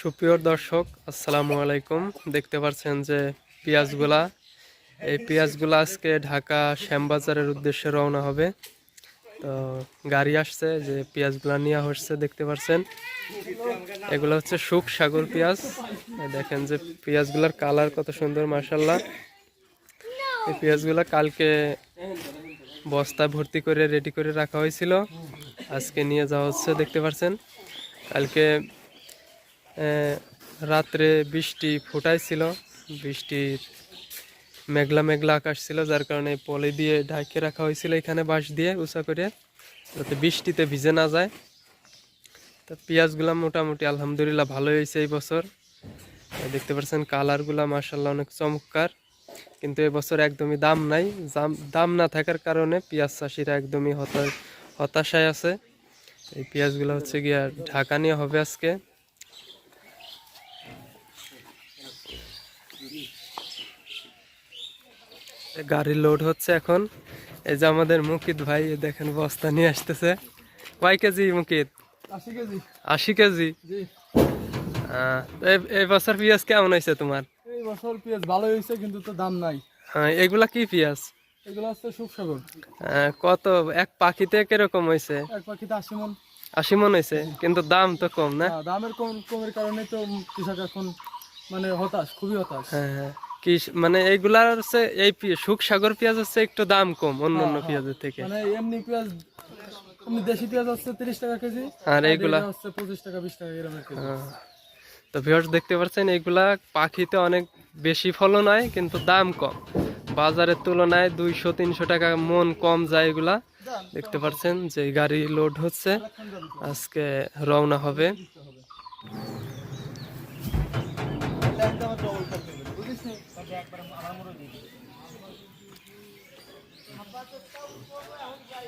সুপ্রিয় দর্শক, আসসালামু আলাইকুম। দেখতে পাচ্ছেন যে পেঁয়াজগুলা, এই পেঁয়াজগুলা আজকে ঢাকা শ্যামবাজারের উদ্দেশ্যে রওনা হবে। তো গাড়ি আসছে, যে পেঁয়াজগুলা নিয়ে হচ্ছে, দেখতে পাচ্ছেন। এগুলো হচ্ছে সুখ সাগর পেঁয়াজ। দেখেন যে পেঁয়াজগুলার কালার কত সুন্দর মাসাল্লাহ এই পেঁয়াজগুলা কালকে বস্তা ভর্তি করে, রেডি করে রাখা হয়েছিল। আজকে নিয়ে যাওয়া হচ্ছে, দেখতে পাচ্ছেন। কালকে রাত্রে বৃষ্টি ফুটাইছিল বৃষ্টির মেঘলা মেঘলা আকাশ ছিল, যার কারণে পলি দিয়ে ঢাকে রাখা হয়েছিল এখানে বাঁশ দিয়ে উঁচা করে, যাতে বৃষ্টিতে ভিজে না যায়। তো পেঁয়াজগুলা মোটামুটি আলহামদুলিল্লাহ ভালো হয়েছে এই বছর। দেখতে পাচ্ছেন কালারগুলা মার্শাল্লাহ অনেক চমৎকার, কিন্তু এবছর একদমই দাম নাই। দাম না থাকার কারণে পেঁয়াজ চাষিরা একদমই হতাশ, হতাশায় আছে। এই পেঁয়াজগুলো হচ্ছে গিয়া ঢাকা নিয়ে হবে আজকে। এ গাড়ির লোড হচ্ছে এখন। এই যে আমাদের মুকিত ভাই দেখেন বস্তা নিয়ে আসতেছে। কয় কেজি মুকিত? আশি কেজি। আশি কেজি? এই- বছর পেঁয়াজ কেমন হয়েছে তোমার? এই বছর পেঁয়াজ ভালো হয়েছে কিন্তু তো দাম নাই। আহ, এগুলা কি পেঁয়াজ? এগুলো হচ্ছে কত? এক পাখিতে কীরকম হয়েছে? এক পাখিতে আশি মন। আশি মন হয়েছে কিন্তু দাম তো কম না? হ্যাঁ, দামের কম কমের কারণে তো কৃষক এখন মানে হতাশ খুবই হতাশ। হ্যাঁ হ্যাঁ। কি মানে এইগুলার হচ্ছে এই সুখ সাগর পেঁয়াজ হচ্ছে একটু দাম কম অন্য অন্য পেঁয়াজের থেকে। মানে এমনি পেঁয়াজ এমনি দেশি পেঁয়াজ হচ্ছে তিরিশ টাকা কেজি আর এইগুলা হচ্ছে পঁচিশ টাকা বিশ টাকা এরকম কেজি। হ্যাঁ। তো ভিউয়ার্স দেখতে পাচ্ছেন এইগুলা পাখিতে অনেক বেশি ফলন হয় কিন্তু দাম কম। বাজারের তুলনায় দুইশো তিনশো টাকা মন কম যায় এগুলা। দেখতে পাচ্ছেন যে গাড়ি লোড হচ্ছে। আজকে রওনা হবে। একবার আমার মনে দিয়ে দিই আব্বা তো তাও এখন যাই